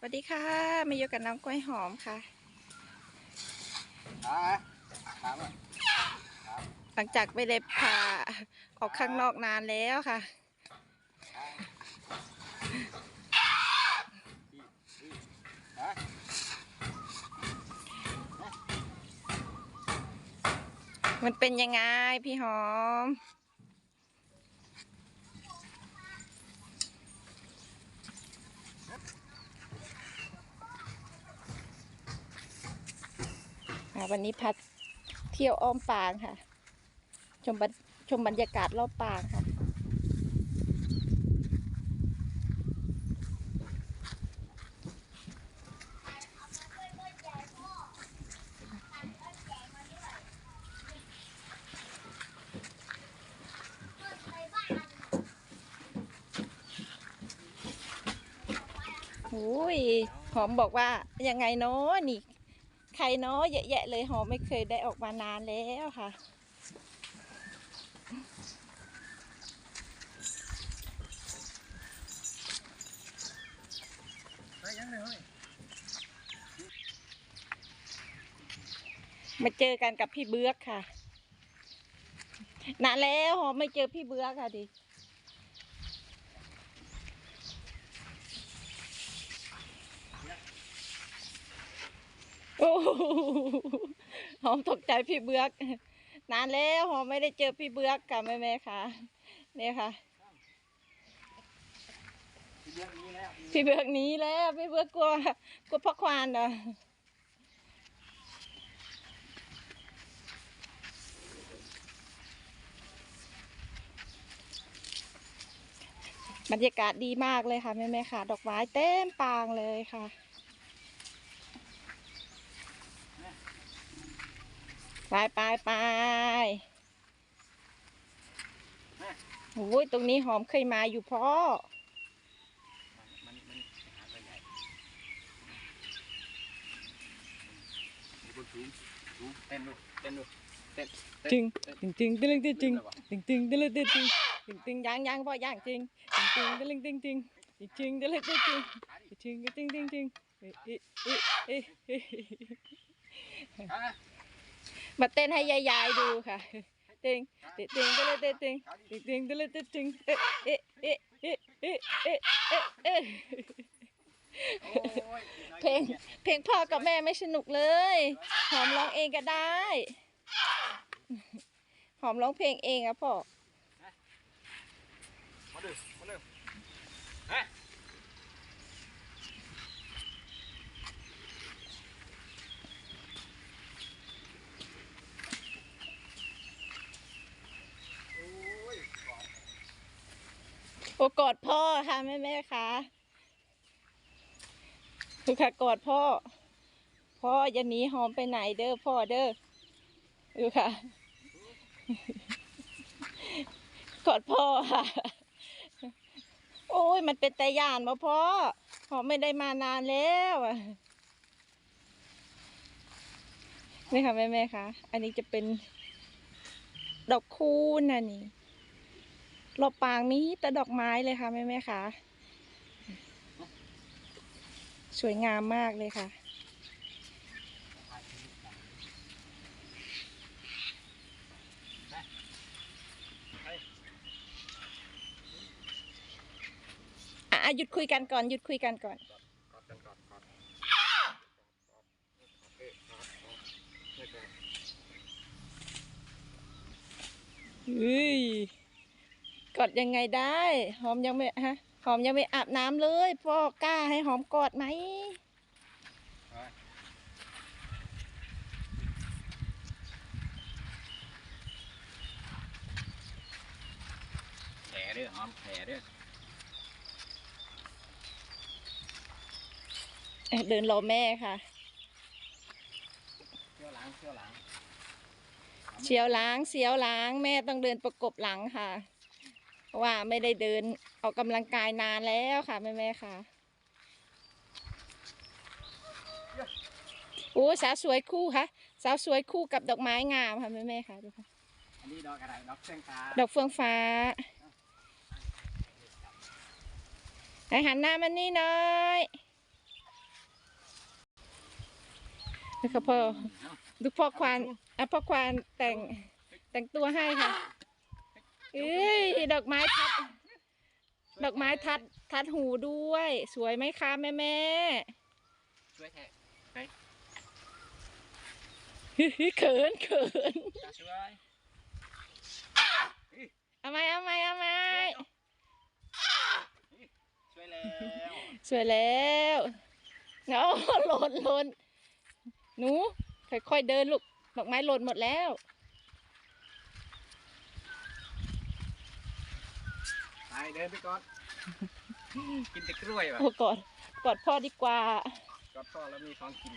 สวัสดีค่ะ มาอยู่กับน้องกล้วยหอมค่ะขาขาไหมหลังจากไม่ได้พาออกข้างนอกนานแล้วค่ะขามันเป็นยังไงพี่หอม วันนี้พัดเที่ยวอ้อมปางค่ะ ชมบรชมบรรยากาศรอบปางค่ะ โอ้ยหอมบอกว่ายังไงเนาะนี่ ใครเนาะเยอะแยะเลยหอมไม่เคยได้ออกมานานแล้วค่ะมาเจอกันกับพี่เบื้อกค่ะนานแล้วหอมไม่เจอพี่เบื้อกค่ะดิ โอ้โหอมตกใจพี่เบือกนานแล้วหอมไม่ได้เจอพี่เบือกค่ะแม่แม่ค่ะเนี่ยค่ะ พี่เบือกหนีแล้วพี่เบือกกลัวกลัวพ่อควานเหรอบรรยากาศดีมากเลยค่ะแม่แม่ค่ะ ดอกไม้เต็มปางเลยค่ะ ไปไปไปโอ้ยตรงนี้หอมเคยมาอยู่พ่อมันมันหาตัวใหญ่มีคนสูงสูงเต้นดูเต้นดูเต้นเต้นจึงเต้นจึงจึงตึงตึงจึงลืมแล้ววะจึงจึงตึงตึงจึงจึงจึงยังยังพ่อย่างจึงจึงจึงตึงตึงจึงจึงตึงตึงจึงจึงจึงจึงจึงเอ๊ะเอ๊ะเอ๊ะเอ๊ะขา มาเต้นให้ยายๆดูค่ะตึงตึงตึงตึงตึงตึงตึงตึงตึงตึงเอ๊ะเอ๊ะเอ๊ะเอ๊ะเอ๊ะเอ๊ะเอ๊ะเอ๊ะโอ้ยเพลงเพลงพ่อกับแม่ไม่สนุกเลยหอมร้องเองก็ได้หอมร้องเพลงเองอะพ่อมาดูมาดูฮะ โอ้ยก่อน โอ้ กอดพ่อค่ะแม่แม่ค่ะดูค่ะกอดพ่อ พ่ออย่าหนีหอมไปไหนเด้อพ่อเด้อดูค่ะ กอดพ่อค่ะ โอ้ยมันเป็นแต่ยานมาพ่อหอมไม่ได้มานานแล้วนี่ค่ะแม่แม่ค่ะ อันนี้จะเป็นดอกคูณนะนี่ รอบปางมีแต่ดอกไม้เลยค่ะแม่แม่ค่ะ สวยงามมากเลยค่ะ อะหยุดคุยกันก่อนหยุดคุยกันก่อน เฮ้ย กอดยังไงได้ หอมยังไม่ฮะ หอมยังไม่อาบน้ำเลย พ่อกล้าให้หอมกอดไหมแผลเด้อหอมแผลเด้อเอ่อเดินรอแม่ค่ะเที่ยวหลังเที่ยวหลังเชียวล้างเสียวล้าง แม่ต้องเดินประกบหลังค่ะ เพราะว่าไม่ได้เดินออกกำลังกายนานแล้วค่ะแม่แม่ๆค่ะโอ้สาวสวยคู่ค่ะสาวสวยคู่กับดอกไม้งามค่ะแม่แม่ๆค่ะดูค่ะอันนี้ดอกอะไรดอกเส้นตาดอกเฟืองฟ้าไอหันหน้ามันนี่หน้อยนะคะพ่อดูพ่อควานอะพ่อควานแต่งแต่งตัวให้ค่ะ เอ้ยดอกไม้ทัด ดอกไม้ทัดทัดหูด้วย สวยไหมคะแม่แม่ช่วยแทะเขินเขินช่วยเอาไหมเอาไหมเอาไหมช่วยแล้วสวยแล้วเอาหล่นหล่นหนูค่อยๆเดินลูกดอกไม้หล่นหมดแล้ว ไป เดินไปก่อนกินแต่กล้วยว่ะโอ้กอดกอดพ่อดีกว่ากอดพ่อแล้วมีของกิน